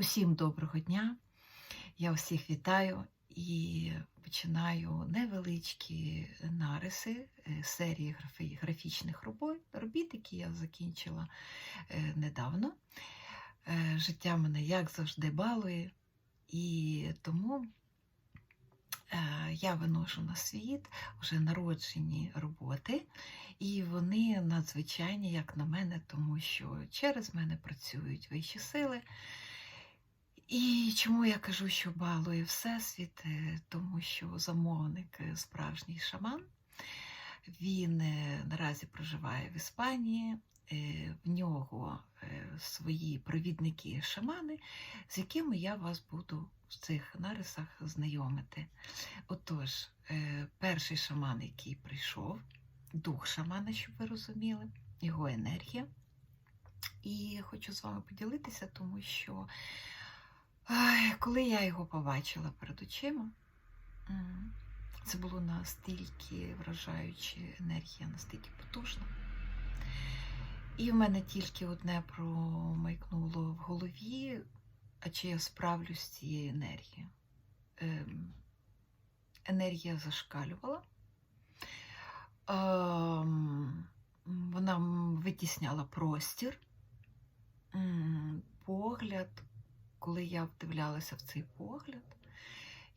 Усім доброго дня. Я всіх вітаю і починаю невеличкі нариси е, серії графічних робіт, які я закінчила е, недавно. Е, Життя мене, як завжди, балує, і тому я виношу на світ вже народжені роботи, і вони надзвичайні, як на мене, тому що через мене працюють вищі сили. І чому я кажу, що балує Всесвіт? Е, Тому що замовник е, справжній шаман. Він е, наразі проживає в Іспанії. В нього свої провідники-шамани, з якими я вас буду в цих нарисах знайомити. Отож, перший шаман, який прийшов, дух шамана, щоб ви розуміли, його енергія. І хочу з вами поділитися, тому що Ай, коли я його побачила перед очима, це було настільки вражаюча енергія, настільки потужна. І в мене тільки одне промайкнуло в голові, а чи я справлюсь з цією енергією. Ем, енергія зашкалювала. Ем, вона витісняла простір, М, погляд коли я вдивлялася в цей погляд,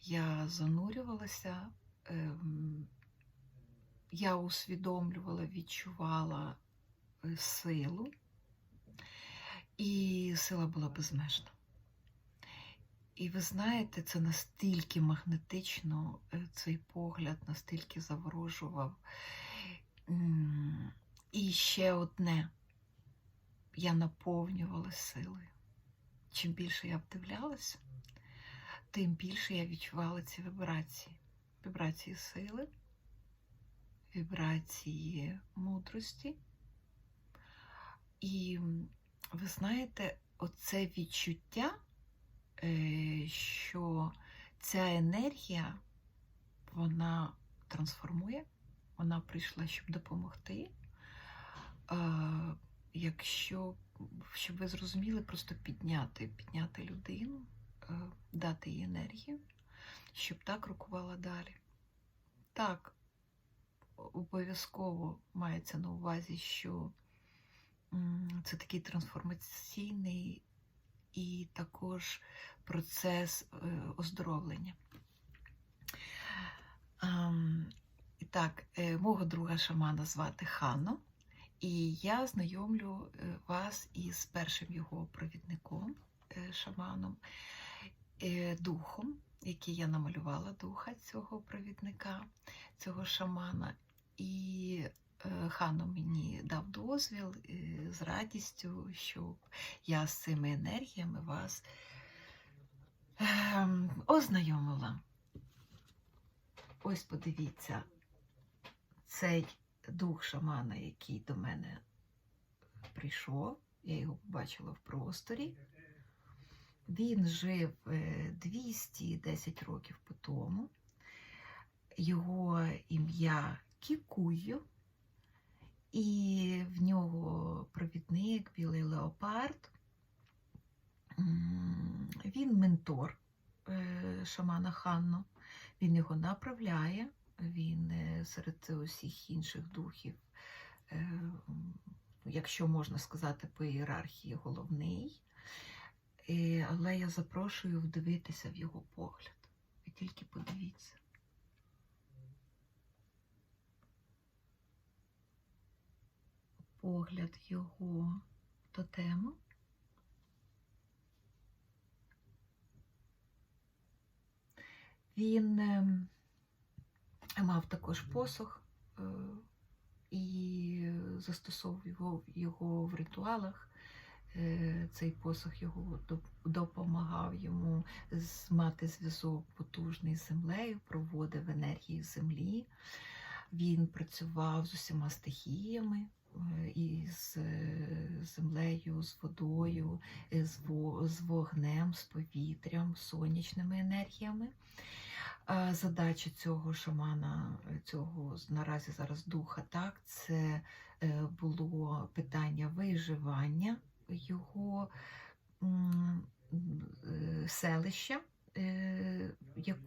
я занурювалася, ем, я усвідомлювала, відчувала е, силу, і сила була безмежна. І ви знаєте, це настільки магнетично, е, цей погляд настільки заворожував. І ще одне, я наповнювала силою чим більше я вдивлялася, тим більше я відчувала ці вібрації. Вібрації сили, вібрації мудрості. І ви знаєте, оце відчуття, е, що ця енергія, вона трансформує, вона прийшла, щоб допомогти. Е, Якщо щоб ви зрозуміли, просто підняти, підняти людину, е, дати їй енергію, щоб так рокувала далі. Так, обов'язково мається на увазі, що це такий трансформаційний і також процес е, оздоровлення. І так, е, мого друга шамана звати Ханно. І я знайомлю е, вас із першим його провідником, е, шаманом, е, духом, який я намалювала духа цього провідника, цього шамана. І Хано мені дав дозвіл з радістю, щоб я з цими енергіями вас ем, ознайомила. Ось подивіться, цей дух шамана, який до мене прийшов, я його побачила в просторі. Він жив е, 210 років по тому. Його ім'я Кікую, і в нього провідник Білий Леопард. Він ментор е, шамана Ханно. Він його направляє. Він е, серед усіх інших духів, е, якщо можна сказати, по ієрархії головний. Е, Але я запрошую вдивитися в його погляд. Ви тільки подивіться. Погляд його тотему. Він ем, мав також посох е, і застосовував його, в ритуалах. Е, Цей посох його допомагав йому мати зв'язок потужний з землею, проводив енергію землі. Він працював з усіма стихіями, е, і з землею, з водою, з вогнем, з повітрям, сонячними енергіями. Задача цього шамана, е, цього наразі зараз духа, так, це е, було питання виживання його е, селища, як,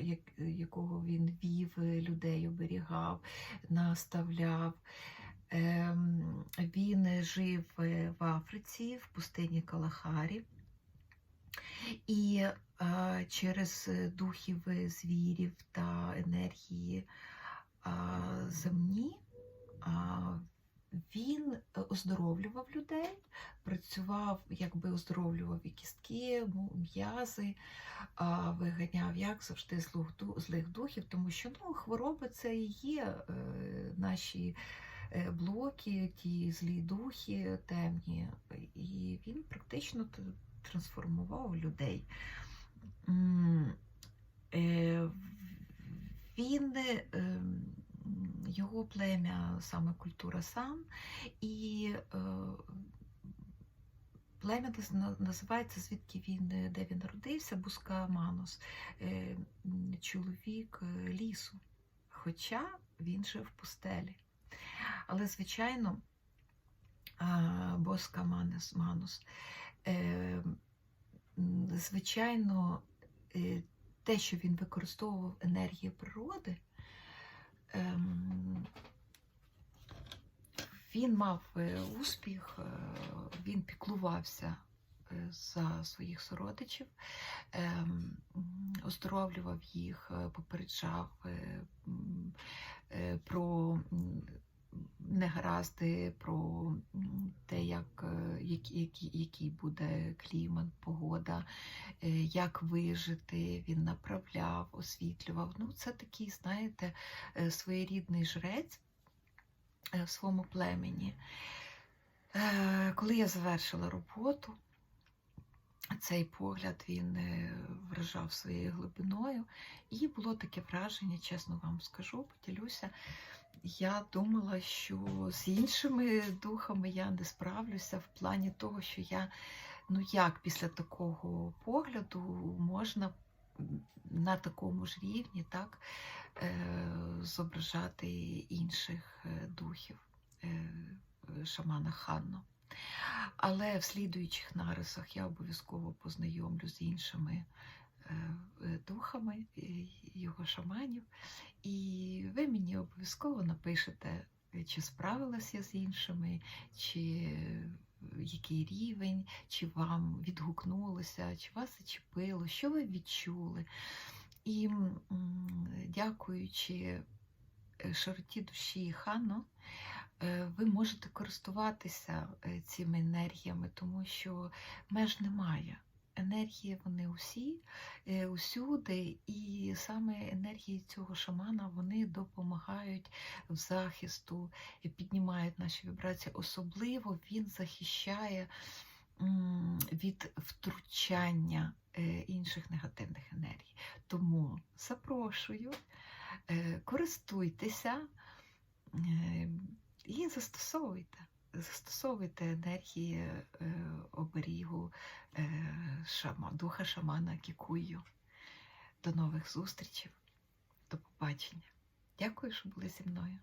як, якого він вів, людей оберігав, наставляв. Ем, Він жив в Африці, в пустині Калахарі. І е, через духів звірів та енергії а, земні а, він е, оздоровлював людей, працював, якби оздоровлював і кістки, м'язи, а, виганяв, як завжди, злих, духів, тому що ну, хвороби це і є е, наші е, блоки, ті злі духи темні. І він практично трансформував людей. Е, Він, е, його плем'я саме культура сан, і е, плем'я називається, звідки він, де він народився, Бускаманус, м, чоловік лісу. Хоча він жив в пустелі. Але, звичайно, Боска Манус, звичайно, е, те, що він використовував енергію природи, ем, він мав е, успіх, е, він піклувався е, за своїх сородичів, ем, оздоровлював їх, е, попереджав е, е, про негаразди, про те, як, е, які- який буде клімат, погода, е, як вижити, він направляв, освітлював. Ну, це такий, знаєте, е, своєрідний жрець в своєму племені. Коли я завершила роботу, цей погляд він вражав своєю глибиною, і було таке враження, чесно вам скажу, поділюся. Я думала, що з іншими духами я не справлюся в плані того, що я, ну як після такого погляду можна на такому ж рівні так, е, зображати інших е, духів е, шамана Ханну. Але в слідуючих нарисах я обов'язково познайомлю з іншими духами е, його шаманів. І ви мені обов'язково напишете, е, чи справилась я з іншими, чи е, який рівень, чи вам відгукнулося, чи вас зачепило, що ви відчули. І дякуючи е, широті душі Ханно, е, ви можете користуватися е, цими енергіями, тому що меж немає. Енергії вони усі, е, усюди, і саме енергії цього шамана вони допомагають в захисту, і піднімають наші вібрації. Особливо він захищає від втручання е, інших негативних енергій. Тому запрошую, е, користуйтеся е, і застосовуйте. Застосовуйте енергії е, оберігу е, духа шамана Кікую. До нових зустрічей, до побачення. Дякую, що були зі мною.